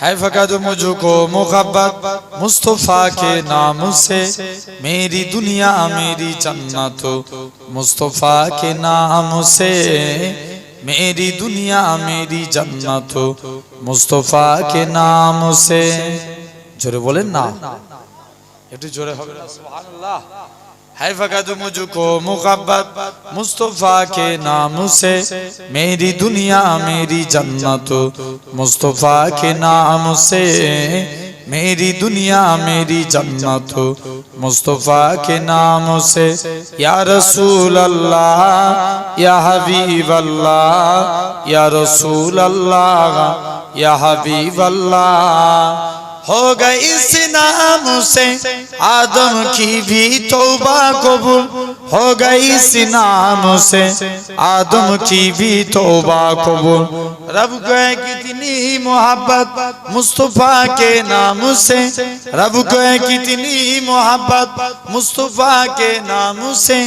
है फकत मुझको मुहब्बत मुस्तफ़ा के नाम से मेरी दुनिया मेरी जन्नत मुस्तफ़ा के नाम से मेरी दुनिया मेरी जन्नत मुस्तफ़ा के नाम से জোরে বলেন না একটু জোরে হবে না সুবহানাল্লাহ ہے فقط مجھ کو محبت مصطفیٰ کے نام سے میری دنیا میری جنت مصطفیٰ کے نام سے میری دنیا میری جنت مصطفیٰ کے نام سے یا رسول اللہ یا حبیب اللہ یا رسول اللہ یا حبیب اللہ ہو گئی اس نام سے آدم کی بھی توبہ قبول इस नाम اس आदम की भी کی بھی रब قبول رب گئے کتنی محبت مصطفیٰ کے نام سے رب گئے کتنی محبت مصطفیٰ کے نام سے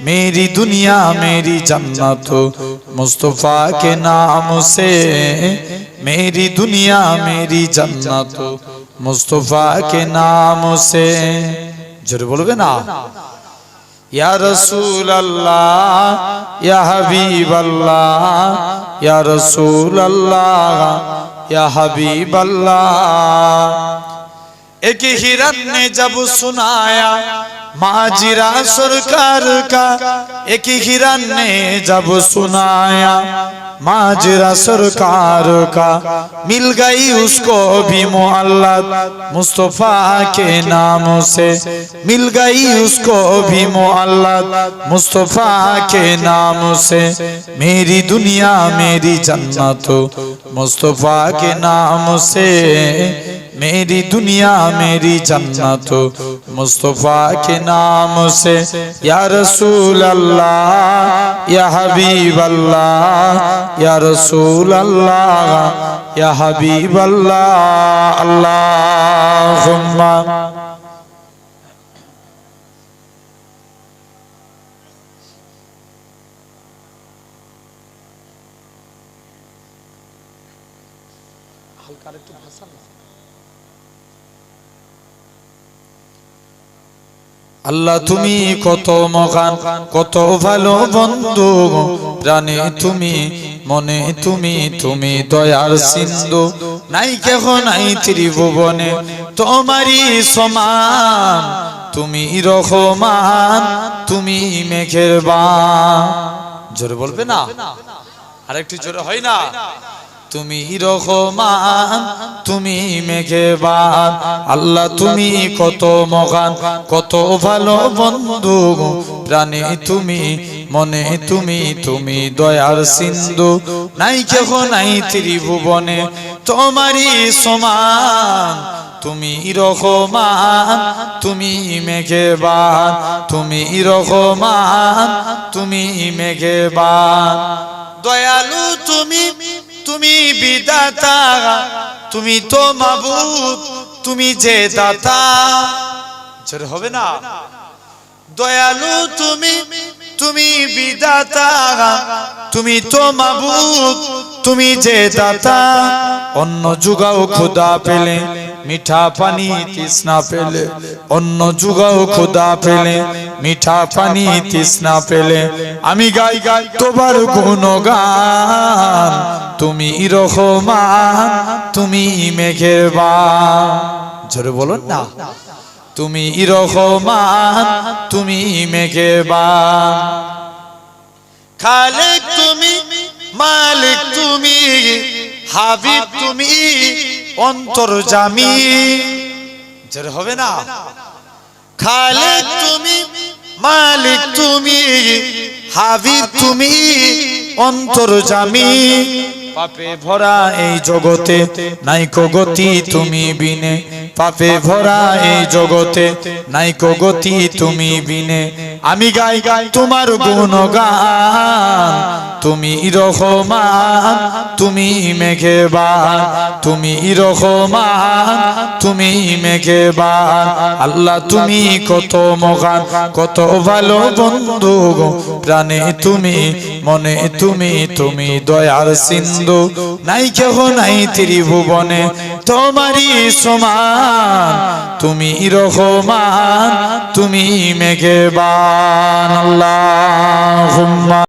میری دنیا میری جنت مصطفیٰ کے نام سے मेरी دنیا میری جنت मुस्तफ़ा के नाम से जरूर बोलोगे ना या रसूल अल्लाह या हबीब अल्लाह या रसूल अल्लाह या हबीब अल्लाह एक हिरन ने जब सुनाया माजिरा सरकार का एक हिरन ने जब सुनाया माजरा सरकार का मिल गई उसको भी मोहल्लत मुस्तफ़ा के नाम से मिल गई उसको भी मोहल्लत मुस्तफ़ा के नाम से मेरी दुनिया मेरी जन्नत मुस्तफ़ा के नाम से मेरी दुनिया मेरी जन्नत मुस्तफ़ा के नाम से या रसूल अल्लाह या हबीब अल्लाह या रसूल अल्लाह या हबीब अल्लाह अल्लाहुम्मा আল্লাহ তুমি কত মহান, কত ভালো বন্ধু। প্রাণে তুমি, মনে তুমি তুমি দয়ার সিন্ধু। নাই কেহ নাই ত্রিভুবনে, তোমারই সমান। তুমি রহমান, তুমি মেঘের বা জোরে বলবে না? আরেকটু জোরে হয় না? তুমি রহমান, তুমি মেঘেবান। আল্লাহ, তুমি কত মহান, কত ভালো বন্ধু। প্রাণে তুমি, মনে তুমি তুমি দয়ার সিন্ধু। নাই কেহ নাই ত্রিভুবনে, তোমারই সমান। তুমি রহমান, তুমি মেঘেবান। তুমি রহমান, তুমি মেঘেবান। দয়ালু তুমি তুমি বিদাতা, তুমি তো মাবুদ, তুমি যে দাতা। জোরে হবে না? দয়ালু তুমি তুমি বিদাতা, তুমি তো মাবুদ, তুমি যে দাতা। অন্য যুগাও খোদা পেলে মিঠা পানি তৃষ্ণা পেলে, অন্য যুগাও খুদা পেলে, মিঠা পানি তৃষ্ণা পেলে। আমি গাই গাই তোমার গুণগান, তুমি রহমান, তুমি মেঘের বান জোরে বলুন না। তুমি রহমান, তুমি মেঘেবান খালেক তুমি, মালিক তুমি, হাবিব তুমি অন্তর জামি। জোরে হবে না? খালে তুমি, মালিক তুমি হাবি তুমি, অন্তর জামি। পাপে ভরা এই জগতে নাইকো গতি তুমি বিনে। পাপে ভরা এই জগতে। নাইকো গতি তুমি বিনে। আমি গাই গাই তোমার গুণগান। তুমি রহমান, তুমি মেঘেবান। তুমি রহমান, তুমি মেঘেবান। আল্লাহ, তুমি কত মহান, কত ভালো বন্ধু প্রাণে তুমি, মনে তুমি তুমি দয়ার সিন্ধু। নাই কেহ নাই ত্রিভুবনে। তোমারই সমান তুমি রহমান তুমি মেঘবান আল্লাহ